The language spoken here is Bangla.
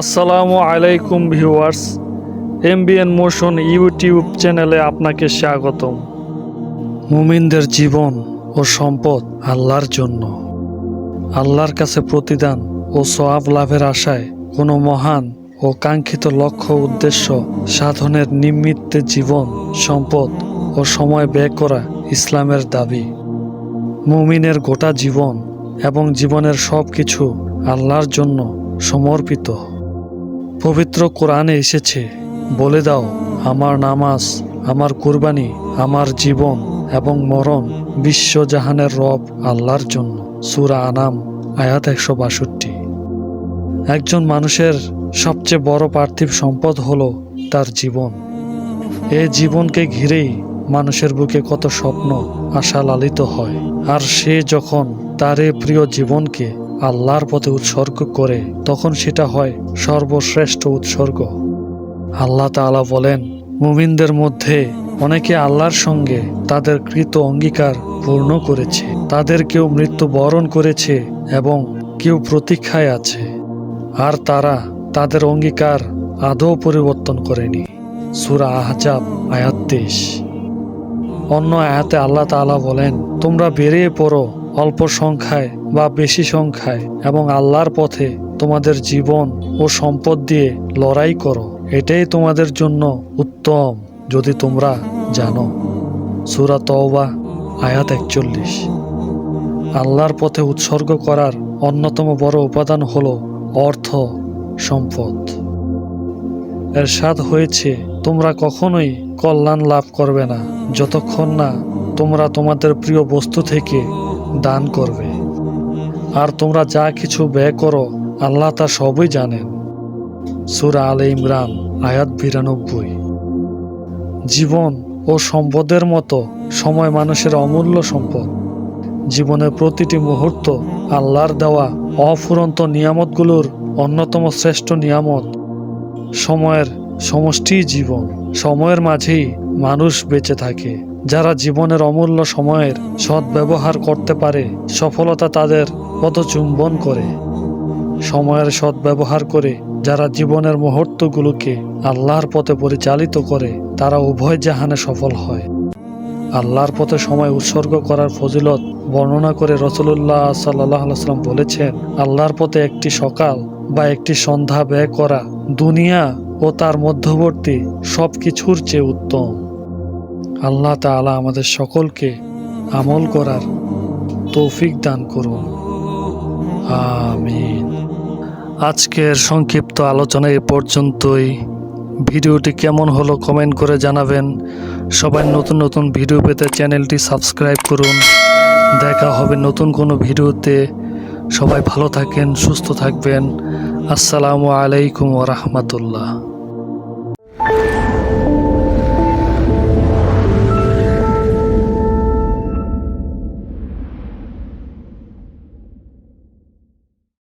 আসসালামু আলাইকুম ভিউয়ার্স, এমবিএন মোশন ইউটিউব চ্যানেলে আপনাকে স্বাগতম। মুমিনদের জীবন ও সম্পদ আল্লাহর জন্য। আল্লাহর কাছে প্রতিদান ও সওয়াব লাভের আশায় কোনো মহান ও কাঙ্ক্ষিত লক্ষ্য উদ্দেশ্য সাধনের নিমিত্তে জীবন, সম্পদ ও সময় ব্যয় করা ইসলামের দাবি। মুমিনের গোটা জীবন এবং জীবনের সব কিছু আল্লাহর জন্য সমর্পিত। পবিত্র কোরআনে এসেছে, বলে দাও, আমার নামাজ, আমার কুরবানি, আমার জীবন এবং মরণ বিশ্বজাহানের রব আল্লাহর জন্য। সুরা আনাম, আয়াত একশো বাষট্টি। একজন মানুষের সবচেয়ে বড় পার্থিব সম্পদ হলো তার জীবন। এ জীবনকে ঘিরেই মানুষের বুকে কত স্বপ্ন, আশা লালিত হয়। আর সে যখন তার এ প্রিয় জীবনকে আল্লাহর পথে উৎসর্গ করে, তখন সেটা হয় সর্বশ্রেষ্ঠ উৎসর্গ। আল্লাহ তাআলা বলেন, মুমিনদের মধ্যে অনেকে আল্লাহর সঙ্গে তাদের কৃত অঙ্গীকার পূর্ণ করেছে। তাদের কেউ মৃত্যু বরণ করেছে এবং কেউ প্রতীক্ষায় আছে। আর তারা তাদের অঙ্গীকার আদৌ পরিবর্তন করেনি। সুরা আহজাব, আয়াত তেইশ। অন্য আয়াতে আল্লাহ তাআলা বলেন, তোমরা বেরিয়ে পড়ো অল্প সংখ্যায় বা বেশি সংখ্যায় এবং আল্লাহর পথে তোমাদের জীবন ও সম্পদ দিয়ে লড়াই করো। এটাই তোমাদের জন্য উত্তম, যদি তোমরা জানো। সুরা তওবা, আয়াত একচল্লিশ। আল্লাহর পথে উৎসর্গ করার অন্যতম বড় উপাদান হল অর্থ, সম্পদ। এরশাদ হয়েছে, তোমরা কখনোই কল্যাণ লাভ করবে না। যতক্ষণ না তোমরা তোমাদের প্রিয় বস্তু থেকে দান করবে। আর তোমরা যা কিছু ব্যয় করো, আল্লাহ তা সবই জানেন। সুরা আলে ইমরান, আয়াত বিরানব্বই। জীবন ও সম্পদের মতো সময় মানুষের অমূল্য সম্পদ। জীবনের প্রতিটি মুহূর্ত আল্লাহর দেওয়া অফুরন্ত নিয়ামতগুলোর অন্যতম শ্রেষ্ঠ নিয়ামত। সময়ের সমষ্টি জীবন। সময়ের মাঝেই মানুষ বেঁচে থাকে। যারা জীবনের অমূল্য সময়ের সদ্ব্যবহার করতে পারে, সফলতা তাদের পদচুম্বন করে। সময়ের সদ্ব্যবহার করে যারা জীবনের মুহূর্তগুলোকে আল্লাহর পথে পরিচালিত করে, তারা উভয় জাহানে সফল হয়। আল্লাহর পথে সময় উৎসর্গ করার ফজিলত বর্ণনা করে রসুল্লাহ সাল্লাহ সাল্লাম বলেছেন, আল্লাহর পথে একটি সকাল বা একটি সন্ধ্যা ব্যয় করা দুনিয়া ও তার মধ্যবর্তী সব কিছুর চেয়ে উত্তম। আল্লাহ তাআলা আমাদের সকলকে আমল করার তৌফিক দান করুন। আমিন। আজকের সংক্ষিপ্ত আলোচনা এ পর্যন্তই। ভিডিওটি কেমন হলো কমেন্ট করে জানাবেন। সবাই নতুন নতুন ভিডিও পেতে চ্যানেলটি সাবস্ক্রাইব করুন। দেখা হবে নতুন কোনো ভিডিওতে। সবাই ভালো থাকেন, সুস্থ থাকবেন। আসসালামু আলাইকুম ওরহমতুল্লাহ